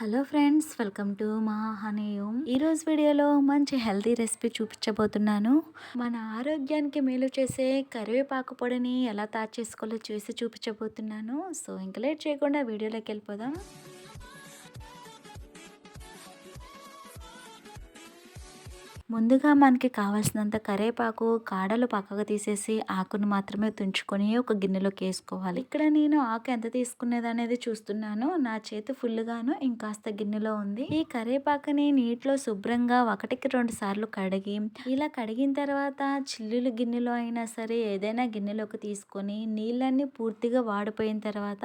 Hello friends welcome to మా హనీయం ఈరోజు వీడియోలో మంచి హెల్తీ రెసిపీ చూపించబోతున్నాను. మన ఆరోగ్యానికి మేలు చేసే కరివేపాకు పొడిని ఎలా తయారు చేసుకోవాలో చూసి చూపించబోతున్నాను. సో ఇంకా లేట్ చేయకుండా వీడియోలోకి వెళ్ళిపోదాం. ముందుగా మనకి కావాల్సినంత కరేపాకు కాడలు పక్కకు తీసేసి ఆకును మాత్రమే తుంచుకొని ఒక గిన్నెలోకి వేసుకోవాలి. ఇక్కడ నేను ఆకు ఎంత తీసుకునేది అనేది చూస్తున్నాను. నా చేతి ఫుల్గాను ఇంకాస్త గిన్నెలో ఉంది. ఈ కరేపాకుని నీటిలో శుభ్రంగా ఒకటికి రెండు సార్లు కడిగి ఇలా కడిగిన తర్వాత చిల్లులు గిన్నెలో అయినా సరే ఏదైనా గిన్నెలోకి తీసుకొని నీళ్ళన్నీ పూర్తిగా వాడిపోయిన తర్వాత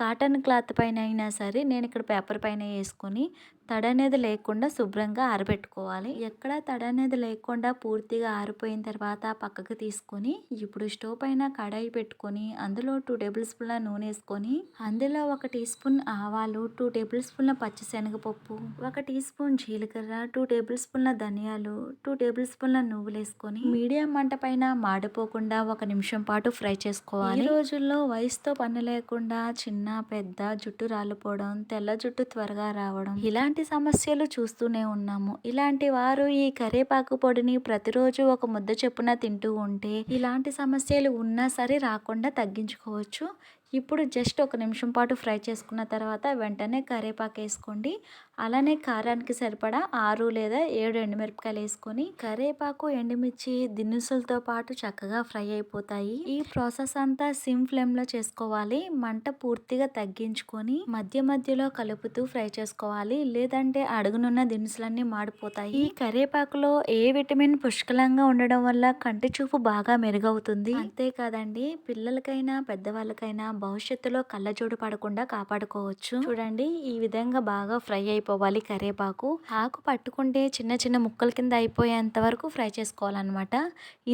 కాటన్ క్లాత్ పైన అయినా సరే నేను ఇక్కడ పేపర్ పైన వేసుకొని తడ అనేది లేకుండా శుభ్రంగా ఆరబెట్టుకోవాలి. ఎక్కడ తడ అనేది లేకుండా పూర్తిగా ఆరిపోయిన తర్వాత పక్కకు తీసుకొని ఇప్పుడు స్టవ్ పైన కడాయి పెట్టుకొని అందులో టూ టేబుల్ స్పూన్ల నూనె వేసుకొని అందులో ఒక టీ స్పూన్ ఆవాలు టూ టేబుల్ స్పూన్ల పచ్చిశనగపప్పు ఒక టీ స్పూన్ జీలకర్ర టూ టేబుల్ స్పూన్ల ధనియాలు టూ టేబుల్ స్పూన్ల నువ్వులు వేసుకొని మీడియం మంట పైన మాడిపోకుండా ఒక నిమిషం పాటు ఫ్రై చేసుకోవాలి. ఈ రోజుల్లో వయసుతో పని లేకుండా చిన్న పెద్ద జుట్టు రాలిపోవడం తెల్ల జుట్టు త్వరగా రావడం ఇలాంటి ఇలాంటి సమస్యలు చూస్తూనే ఉన్నాము. ఇలాంటి వారు ఈ కరేపాకు పొడిని ప్రతిరోజు ఒక ముద్ద చెప్పున తింటూ ఉంటే ఇలాంటి సమస్యలు ఉన్నా సరే రాకుండా తగ్గించుకోవచ్చు. ఇప్పుడు జస్ట్ ఒక నిమిషం పాటు ఫ్రై చేసుకున్న తర్వాత వెంటనే కరేపాకు వేసుకోండి. అలానే కారానికి సరిపడా ఆరు లేదా ఏడు ఎండుమిరపకాయలు వేసుకొని కరేపాకు ఎండుమిర్చి దినుసులతో పాటు చక్కగా ఫ్రై అయిపోతాయి. ఈ ప్రాసెస్ అంతా సిమ్ ఫ్లేమ్లో చేసుకోవాలి. మంట పూర్తిగా తగ్గించుకొని మధ్య మధ్యలో కలుపుతూ ఫ్రై చేసుకోవాలి. లేదంటే అడుగునున్న దినుసులన్నీ మాడిపోతాయి. ఈ కరేపాకులో ఏ విటమిన్ పుష్కలంగా ఉండడం వల్ల కంటి చూపు బాగా మెరుగవుతుంది? అంతేకాదండి పిల్లలకైనా పెద్దవాళ్ళకైనా భవిష్యత్తులో కళ్ళజోడు పడకుండా కాపాడుకోవచ్చు. చూడండి ఈ విధంగా బాగా ఫ్రై అయిపోవాలి కరేపాకు. ఆకు పట్టుకుంటే చిన్న చిన్న ముక్కల కింద అయిపోయేంత వరకు ఫ్రై చేసుకోవాలన్నమాట.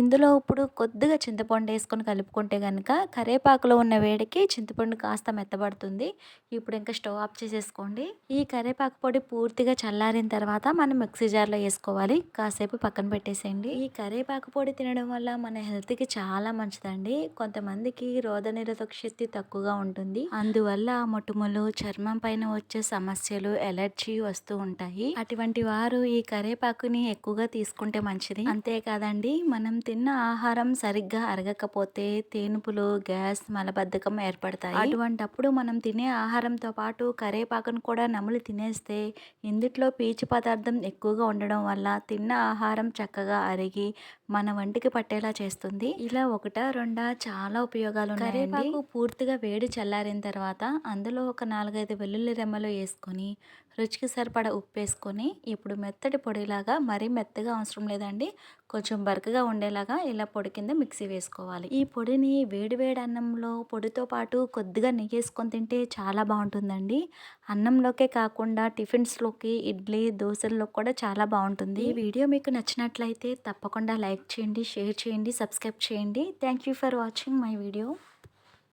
ఇందులో ఇప్పుడు కొద్దిగా చింతపండు వేసుకొని కలుపుకుంటే కనుక కరేపాకులో ఉన్న వేడికి చింతపండు కాస్త మెత్తబడుతుంది. ఇప్పుడు ఇంకా స్టవ్ ఆఫ్ చేసేసుకోండి. ఈ కరేపాకు పొడి పూర్తిగా చల్లారిన తర్వాత మనం మిక్సీ జార్లో వేసుకోవాలి. కాసేపు పక్కన పెట్టేసేయండి. ఈ కరేపాకు పొడి తినడం వల్ల మన హెల్త్కి చాలా మంచిదండి. కొంతమందికి రోగ నిరోధక శక్తి తక్కువగా ఉంటుంది. అందువల్ల మొటిమలు చర్మం పైన వచ్చే సమస్యలు ఎలర్జీ వస్తూ ఉంటాయి. అటువంటి వారు ఈ కరేపాకుని ఎక్కువగా తీసుకుంటే మంచిది. అంతేకాదండి మనం తిన్న ఆహారం సరిగ్గా అరగకపోతే తేనుపులు గ్యాస్ మలబద్ధకం ఏర్పడతాయి. అటువంటప్పుడు మనం తినే ఆహారంతో పాటు కరేపాకును కూడా నములు తినేస్తే ఇందుట్లో పీచు పదార్థం ఎక్కువగా ఉండడం వల్ల తిన్న ఆహారం చక్కగా అరిగి మన వంటికి పట్టేలా చేస్తుంది. ఇలా ఒకట రెండా చాలా ఉపయోగాలు కరేపాకు పూర్తిగా వేడి చల్లారిన తర్వాత అందులో ఒక నాలుగైదు వెల్లుల్లి రెమ్మలు వేసుకొని రుచికి సరిపడా ఉప్పు వేసుకొని ఇప్పుడు మెత్తటి పొడిలాగా మరీ మెత్తగా అవసరం లేదండి. కొంచెం బరకగా ఉండేలాగా ఇలా పొడి కింద మిక్సీ వేసుకోవాలి. ఈ పొడిని వేడి వేడి అన్నంలో పొడితో పాటు కొద్దిగా నెయ్యి వేసుకొని తింటే చాలా బాగుంటుందండి. అన్నంలోకే కాకుండా టిఫిన్స్లోకి ఇడ్లీ దోశల్లో కూడా చాలా బాగుంటుంది. ఈ వీడియో మీకు నచ్చినట్లయితే తప్పకుండా లైక్ చేయండి షేర్ చేయండి సబ్స్క్రైబ్ చేయండి. Thank you for watching my video.